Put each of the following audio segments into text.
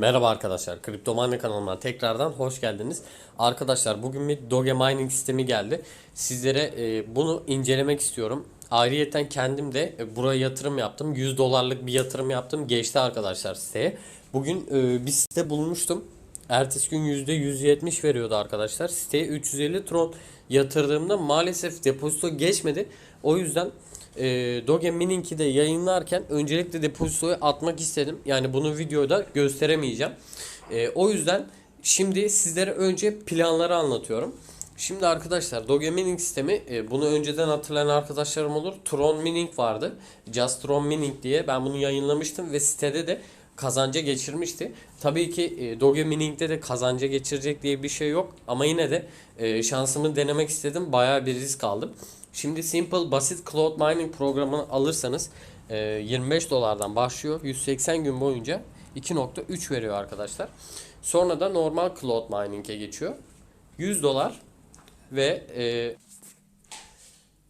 Merhaba arkadaşlar, Kriptomanya kanalıma tekrardan hoş geldiniz. Arkadaşlar bugün bir Doge Mining sistemi geldi. Sizlere e, bunu incelemek istiyorum. Ayrıyeten kendim de e, buraya yatırım yaptım. 100 dolarlık bir yatırım yaptım. Geçti arkadaşlar siteye. Bugün e, bir site bulmuştum. Ertesi gün %170 veriyordu arkadaşlar. Siteye 350 tron yatırdığımda maalesef depozito geçmedi. O yüzden e, Doge Mining'i de yayınlarken öncelikle depozitoyu atmak istedim. Yani bunu videoda gösteremeyeceğim. E, o yüzden şimdi sizlere önce planları anlatıyorum. Şimdi arkadaşlar Doge Mining sistemi e, bunu önceden hatırlayan arkadaşlarım olur. Tron Mining vardı. Just Tron Mining diye ben bunu yayınlamıştım ve sitede de kazanca geçirmişti. Tabii ki e, Doge Mining'de de kazanca geçirecek diye bir şey yok ama yine de e, şansımı denemek istedim. Bayağı bir risk aldım. Şimdi Simple basit Cloud Mining programını alırsanız e, 25 dolardan başlıyor. 180 gün boyunca 2.3 veriyor arkadaşlar. Sonra da normal Cloud Mining'e geçiyor. 100 dolar ve e,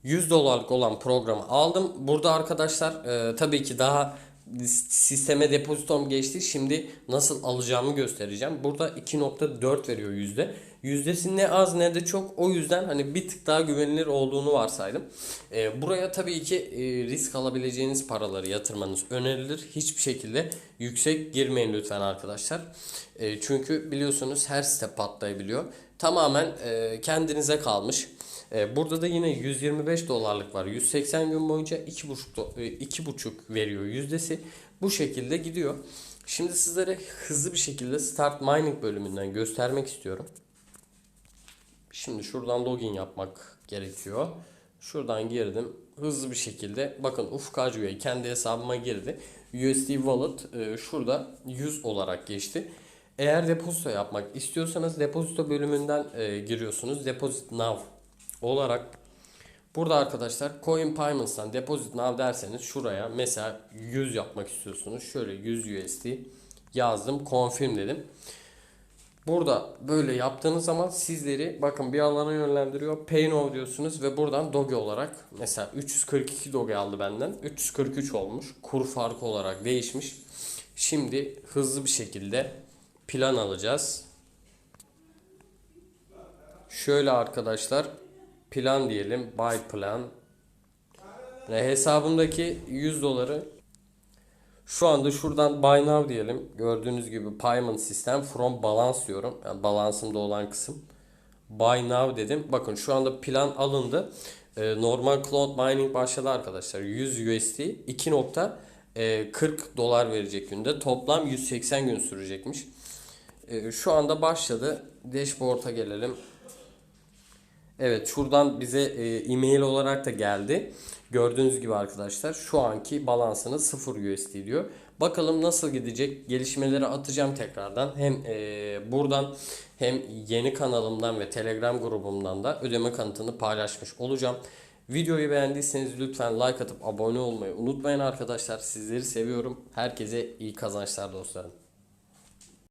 100 dolarlık olan programı aldım. Burada arkadaşlar e, tabii ki daha sisteme depozitom geçti. Şimdi nasıl alacağımı göstereceğim. Burada 2.4 veriyor yüzde. Yüzdesi ne az ne de çok. O yüzden hani bir tık daha güvenilir olduğunu varsaydım. E, buraya tabii ki e, risk alabileceğiniz paraları yatırmanız önerilir. Hiçbir şekilde yüksek girmeyin lütfen arkadaşlar. E, çünkü biliyorsunuz her site patlayabiliyor. Tamamen e, kendinize kalmış. E, Burada da yine 125 dolarlık var. 180 gün boyunca 2,5 do- e, 2,5 veriyor yüzdesi. Bu şekilde gidiyor. Şimdi sizlere hızlı bir şekilde Start Mining bölümünden göstermek istiyorum. Şimdi şuradan login yapmak gerekiyor. Şuradan girdim. Hızlı bir şekilde bakın Ufuk Acı'ya kendi hesabıma girdi. USD Wallet e, şurada 100 olarak geçti. Eğer depozito yapmak istiyorsanız depozito bölümünden e, giriyorsunuz. Deposit Now olarak burada arkadaşlar Coin Payments'tan Deposit Now derseniz şuraya mesela 100 yapmak istiyorsunuz. Şöyle 100 USD yazdım. Confirm dedim. Burada böyle yaptığınız zaman sizleri bakın bir alana yönlendiriyor. Pay now diyorsunuz ve buradan Doge olarak mesela 342 Doge aldı benden. 343 olmuş. Kur farkı olarak değişmiş. Şimdi hızlı bir şekilde plan alacağız. Şöyle arkadaşlar plan diyelim. Buy plan. Ve hesabımdaki 100 doları şu anda şuradan Buy Now diyelim. Gördüğünüz gibi Payment System from Balance diyorum. Yani balansımda olan kısım. Buy Now dedim. Bakın şu anda plan alındı. Ee, normal Cloud Mining başladı arkadaşlar. 100 USD 2.40 dolar verecek günde. Toplam 180 gün sürecekmiş. Ee, şu anda başladı. Dashboard'a gelelim. Evet şuradan bize e, e-mail olarak da geldi. Gördüğünüz gibi arkadaşlar şu anki balansınız 0 USD diyor. Bakalım nasıl gidecek gelişmeleri atacağım tekrardan. Hem e, buradan hem yeni kanalımdan ve Telegram grubumdan da ödeme kanıtını paylaşmış olacağım. Videoyu beğendiyseniz lütfen like atıp abone olmayı unutmayın arkadaşlar. Sizleri seviyorum. Herkese iyi kazançlar dostlarım.